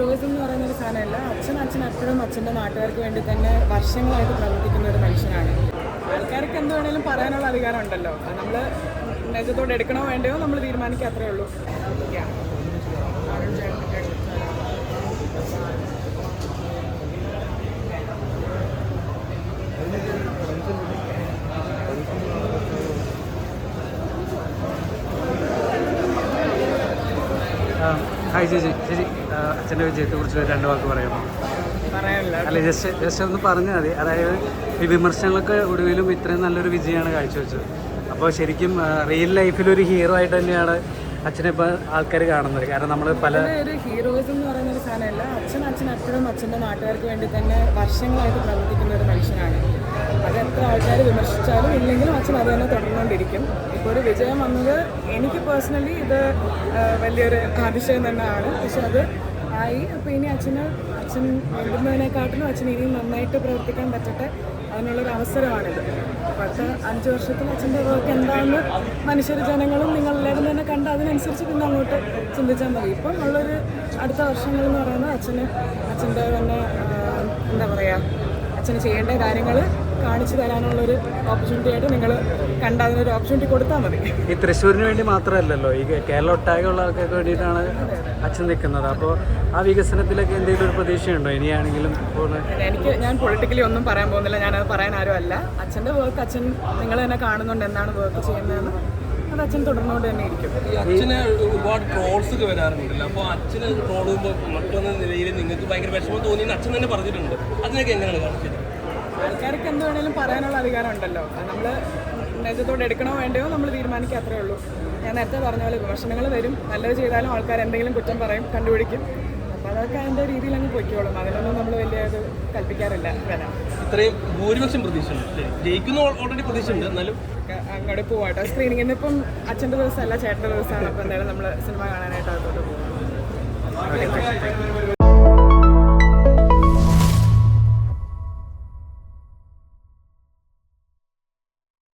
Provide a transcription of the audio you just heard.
Heroism എന്ന് പറയുന്ന ഒരു സാധനമല്ല. അച്ഛൻ അച്ഛൻ അപ്പോഴും അച്ഛന്റെ നാട്ടുകാർക്ക് വേണ്ടി തന്നെ വർഷങ്ങളായിട്ട് പ്രവർത്തിക്കുന്ന ഒരു മനുഷ്യനാണ്. ആൾക്കാർക്ക് എന്ത് വേണേലും പറയാനുള്ള അധികാരം ഉണ്ടല്ലോ. നമ്മൾ നെജത്തോടെ എടുക്കണോ വേണ്ടയോ നമ്മൾ തീരുമാനിക്കുക അത്രേ ഉള്ളൂ. Yeah. ഹായ് ചേച്ചി. ചേച്ചി അച്ഛന്റെ വിജയത്തെ കുറിച്ച് രണ്ട് വാക്ക് പറയാമോ? അല്ല ജസ്റ്റ് ജസ്റ്റ് ഒന്ന് പറഞ്ഞാൽ മതി. അതായത് ഈ വിമർശനങ്ങളൊക്കെ ഒടുവിലും ഇത്രയും നല്ലൊരു വിജയമാണ് കാഴ്ചവെച്ചത്. അപ്പോൾ ശരിക്കും റിയൽ ലൈഫിൽ ഒരു ഹീറോ ആയിട്ട് തന്നെയാണ് അച്ഛനെ ഇപ്പോൾ ആൾക്കാർ കാണുന്നത്. കാരണം നമ്മൾ പല ഒരു ഹീറോയിസം എന്ന് പറയുന്ന ഒരു സാധനമല്ല. അച്ഛൻ അച്ഛൻ അച്ഛനും അച്ഛന്റെ നാട്ടുകാർക്ക് വേണ്ടി തന്നെ വർഷങ്ങളായിട്ട് പ്രവർത്തിക്കുന്ന ഒരു മനുഷ്യനാണ്. എത്ര ആൾക്കാർ വിമർശിച്ചാലും ഇല്ലെങ്കിലും അച്ഛൻ അത് തന്നെ തുടർന്നുകൊണ്ടിരിക്കും. ഇപ്പോൾ ഒരു വിജയം വന്നത് എനിക്ക് പേഴ്സണലി ഇത് വലിയൊരു അതിശയം തന്നെയാണ്. പക്ഷെ അത് ആയി. അപ്പോൾ ഇനി അച്ഛന് അച്ഛൻ എഴുതുന്നതിനെക്കാട്ടിലും അച്ഛൻ ഇനിയും നന്നായിട്ട് പ്രവർത്തിക്കാൻ പറ്റട്ടെ അതിനുള്ളൊരു അവസരമാണിത്. പത്ത് അഞ്ച് വർഷത്തിൽ അച്ഛന്റെ വർക്ക് എന്താണെന്ന് മനുഷ്യർ ജനങ്ങളും നിങ്ങളെല്ലാവരും തന്നെ കണ്ട് അതിനനുസരിച്ച് പിന്നെ അങ്ങോട്ട് ചിന്തിച്ചാൽ മതി. ഇപ്പം ഉള്ളൊരു അടുത്ത വർഷങ്ങൾ എന്ന് പറയുന്നത് അച്ഛന് അച്ഛന്റെ തന്നെ എന്താ പറയുക അച്ഛന് ചെയ്യേണ്ട കാര്യങ്ങൾ കാണിച്ചു തരാനുള്ള ഒരു ഓപ്പർച്യൂണിറ്റി ആയിട്ട് നിങ്ങൾ കണ്ട് അതിനൊരു ഓപ്പർച്യൂണിറ്റി കൊടുത്താൽ മതി. ഈ തൃശ്ശൂരിന് വേണ്ടി മാത്രമല്ലല്ലോ ഈ കേരള ഒട്ടാകെയുള്ള ആൾക്കാർക്ക് വേണ്ടിയിട്ടാണ് അച്ഛൻ നിൽക്കുന്നത്. അപ്പോൾ ആ വികസനത്തിലൊക്കെ എന്തെങ്കിലും ഒരു പ്രതീക്ഷയുണ്ടോ? ഇനിയാണെങ്കിലും എനിക്ക് ഞാൻ പൊളിറ്റിക്കലി ഒന്നും പറയാൻ പോകുന്നില്ല. ഞാനത് പറയാൻ ആരും അല്ല. അച്ഛന്റെ വർക്ക് അച്ഛൻ നിങ്ങൾ തന്നെ കാണുന്നുണ്ട് എന്താണ് വർക്ക് ചെയ്യുന്നതെന്ന് അത് അച്ഛൻ തുടർന്നുകൊണ്ട് തന്നെ ഇരിക്കും. ഈ അച്ഛന് ഒരുപാട് ട്രോൾസ് ഒക്കെ വരാറുണ്ടല്ലോ. അപ്പോൾ അച്ഛന് ട്രോൾ ചെയ്യുമ്പോൾ മറ്റൊന്ന നിലയിൽ നിങ്ങൾക്ക് ഭയങ്കര വിഷമം തോന്നിയെന്ന് അച്ഛൻ തന്നെ പറഞ്ഞിട്ടുണ്ട്. അതിനൊക്കെ എങ്ങനെയാണ് കാണിച്ചത്? ആൾക്കാർക്ക് എന്ത് വേണേലും പറയാനുള്ള അധികാരം ഉണ്ടല്ലോ. നമ്മൾ നെജത്തോടെ എടുക്കണോ വേണ്ടയോ നമ്മൾ തീരുമാനിക്കുക അത്രേ ഉള്ളൂ. ഞാൻ നേരത്തെ പറഞ്ഞ പോലെ വിമർശനങ്ങൾ വരും. നല്ലത് ചെയ്താലും ആൾക്കാർ എന്തെങ്കിലും കുറ്റം പറയും കണ്ടുപിടിക്കും. അപ്പോൾ അതൊക്കെ അതിന്റെ രീതിയിൽ അങ്ങ് പൊയ്ക്കോളും. അതിനൊന്നും നമ്മൾ വലിയ ഇത് കൽപ്പിക്കാറില്ല. വരാം. ഇത്രയും ഭൂരിപക്ഷം പ്രതീക്ഷയുണ്ട്. ജയിക്കുന്ന ഓൾറെഡി പ്രതീക്ഷയുണ്ട്. എന്നാലും അങ്ങോട്ട് പോവാട്ടോ. സ്ക്രീനിങ് ഇന്നിപ്പം അച്ഛന്റെ ദിവസമല്ല ചേട്ടന്റെ ദിവസമാണ്. അപ്പോൾ എന്തായാലും നമ്മൾ സിനിമ കാണാനായിട്ട് അതുകൊണ്ട് പോകും